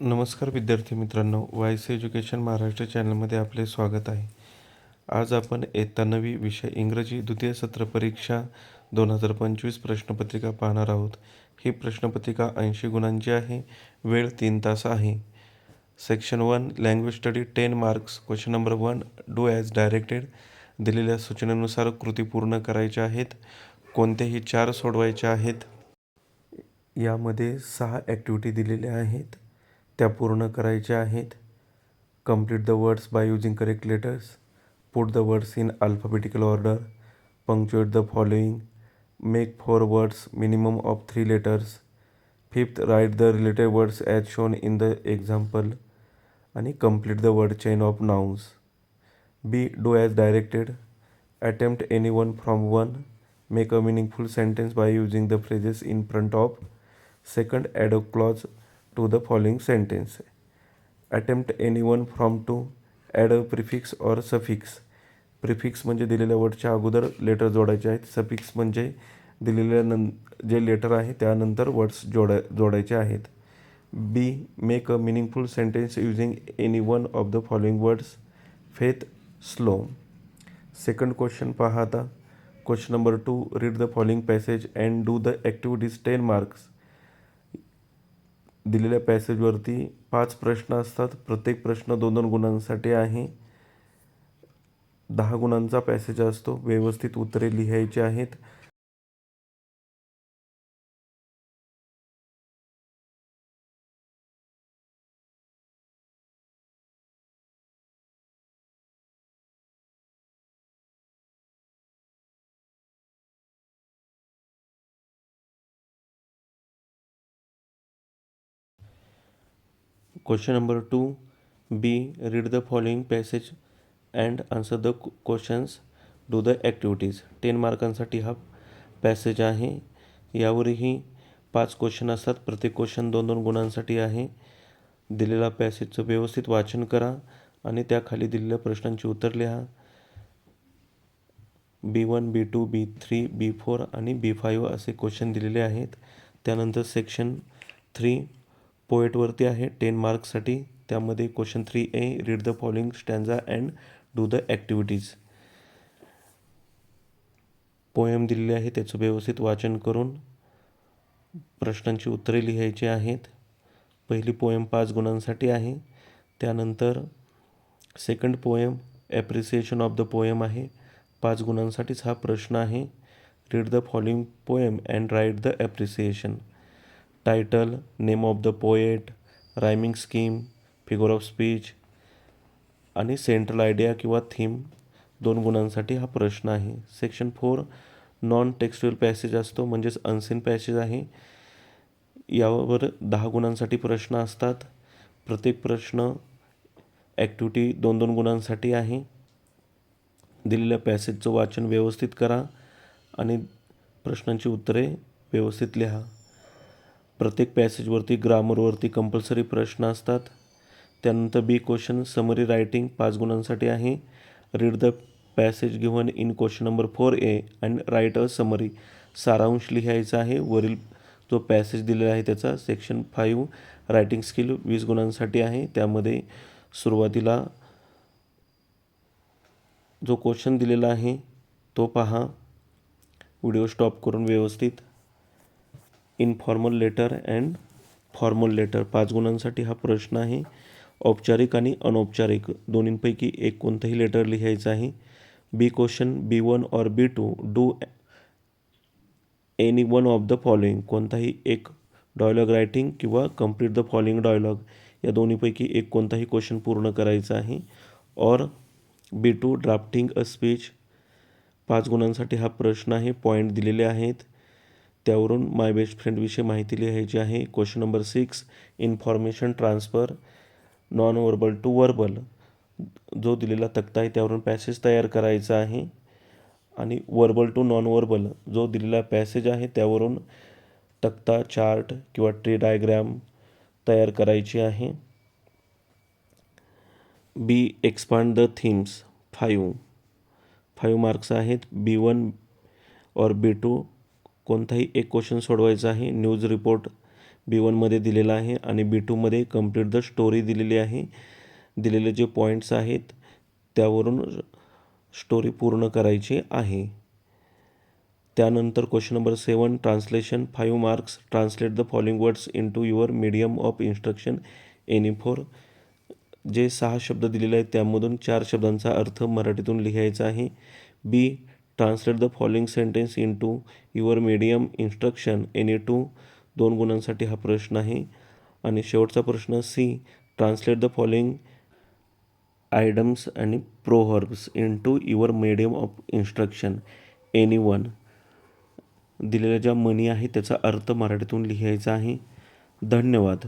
नमस्कार विद्यार्थी मित्रांनो वाय सी एज्युकेशन महाराष्ट्र चॅनलमध्ये आपले स्वागत आहे. आज आपण इयत्ता नवी विषय इंग्रजी द्वितीय सत्र परीक्षा दोन हजार पंचवीस प्रश्नपत्रिका पाहणार आहोत. ही प्रश्नपत्रिका ऐंशी गुणांची आहे वेळ तीन तास आहे. Section one language study ten marks question number one do as directed दिलेल्या सूचनेनुसार कृती पूर्ण करायच्या आहेत कोणत्याही चार सोडवायच्या आहेत. यामध्ये सहा ॲक्टिव्हिटी दिलेल्या आहेत. त्या पूर्ण करायच्या आहेत. Complete the words by using correct letters put the words in alphabetical order punctuate the following make four words minimum of three letters fifth write the related words as shown in the example आणि complete the word chain of nouns B do as directed attempt any one from one make a meaningful sentence by using the phrases in front of second add a clause to the following sentence. Attempt anyone from to add a prefix or suffix. Prefix म्हणजे दिलेल्या वर्डच्या अगोदर letter जोडायचे आहेत. Suffix म्हणजे दिलेल्या नं जे letter आहे त्यानंतर वर्ड्स जोडा जोडायचे आहेत. B make a meaningful sentence using any one of the following words faith slow second question पहा आता. Question number two read the following passage and do the activities ten marks दिलेल्या पॅसेजवरती पाच प्रश्न असतात. प्रत्येक प्रश्न दोन दोन गुणांसाठी आहे. दहा गुणांचा पॅसेज असतो. व्यवस्थित उत्तरे लिहायची आहेत. Question number two B read the following passage and answer the questions do the activities ten मार्कांसाठी हा पॅसेज आहे. यावरही पाच क्वेश्चन असतात. प्रत्येक क्वेश्चन दोन दोन गुणांसाठी आहे. दिलेला पॅसेजचं व्यवस्थित वाचन करा आणि त्याखाली दिलेल्या प्रश्नांची उत्तर लिहा. B one B two B three B four आणि बी फाईव्ह असे क्वेश्चन दिलेले आहेत. त्यानंतर सेक्शन थ्री पोएटवरती आहे. टेन मार्क्ससाठी. त्यामध्ये question three A read the following stanza and do the activities. Poem दिलेले आहे. त्याचं व्यवस्थित वाचन करून प्रश्नांची उत्तरे लिहायची आहेत. पहिली पोएम पाच गुणांसाठी आहे. त्यानंतर second poem appreciation of the poem आहे. पाच गुणांसाठीच हा प्रश्न आहे. Read the following poem and write the appreciation title name of the poet rhyming scheme figure of speech आणि सेंट्रल आयडिया किंवा थीम दोन गुणांसाठी हा प्रश्न आहे. Section four non textual passage असतो म्हणजेच अनसीन पॅसेज आहे. यावर दहा गुणांसाठी प्रश्न असतात. प्रत्येक प्रश्न ॲक्टिव्हिटी दोन दोन गुणांसाठी आहे. दिलेल्या पॅसेजचं वाचन व्यवस्थित करा आणि प्रश्नांची उत्तरे व्यवस्थित लिहा. प्रत्येक पॅसेजवरती ग्रामरवरती कंपल्सरी प्रश्न असतात. त्यानंतर बी क्वेश्चन समरी रायटिंग पाच गुणांसाठी आहे. Read the passage given in question number four A and write a summary सारांश लिहायचा आहे. वरील जो पॅसेज दिलेला आहे त्याचा सेक्शन फाईव्ह रायटिंग स्किल वीस गुणांसाठी आहे. त्यामध्ये सुरुवातीला जो क्वेश्चन दिलेला आहे तो पहा. व्हिडिओ स्टॉप करून व्यवस्थित. Informal letter and formal letter पाच गुणांसाठी हा प्रश्न आहे. औपचारिक आणि अनौपचारिक. दोन्हींपैकी एक कोणतंही लेटर लिहायचं आहे. B question B one or B two do any one of the following कोणताही एक डायलॉग रायटिंग किंवा कंप्लीट द फॉलोइंग डायलॉग या दोन्हीपैकी एक कोणताही क्वेश्चन पूर्ण करायचा आहे. Or B two drafting a speech पाच गुणांसाठी हा प्रश्न आहे. पॉईंट दिलेले आहेत. त्यावरून माय बेस्ट फ्रेंडविषयी माहिती लिहायची आहे. Question number six information transfer non verbal to verbal जो दिलेला तक्ता आहे त्यावरून पॅसेज तयार करायचा आहे. आणि वर्बल टू नॉन वर्बल जो दिलेला पॅसेज आहे त्यावरून तक्ता चार्ट किंवा ट्री डायग्रॅम तयार करायची आहे. B expand the themes five five marks आहेत. बी वन और बी टू कोणताही एक क्वेश्चन सोडवायचा आहे. न्यूज रिपोर्ट बी वनमध्ये दिलेला आहे आणि बी टूमध्ये कंप्लीट द स्टोरी दिलेली आहे. दिलेले जे पॉईंट्स आहेत त्यावरून स्टोरी पूर्ण करायची आहे. त्यानंतर question number seven translation five marks translate the following words into your medium of instruction any four जे सहा शब्द दिलेले आहेत त्यामधून चार शब्दांचा अर्थ मराठीतून लिहायचा आहे. B translate the following sentence into your medium instruction any two दोन गुणांसाठी हा प्रश्न आहे. आणि शेवटचा प्रश्न C translate the following idioms आणि proverbs into your medium of instruction any one दिलेल्या ज्या मनी आहे त्याचा अर्थ मराठीतून लिहायचा आहे. धन्यवाद.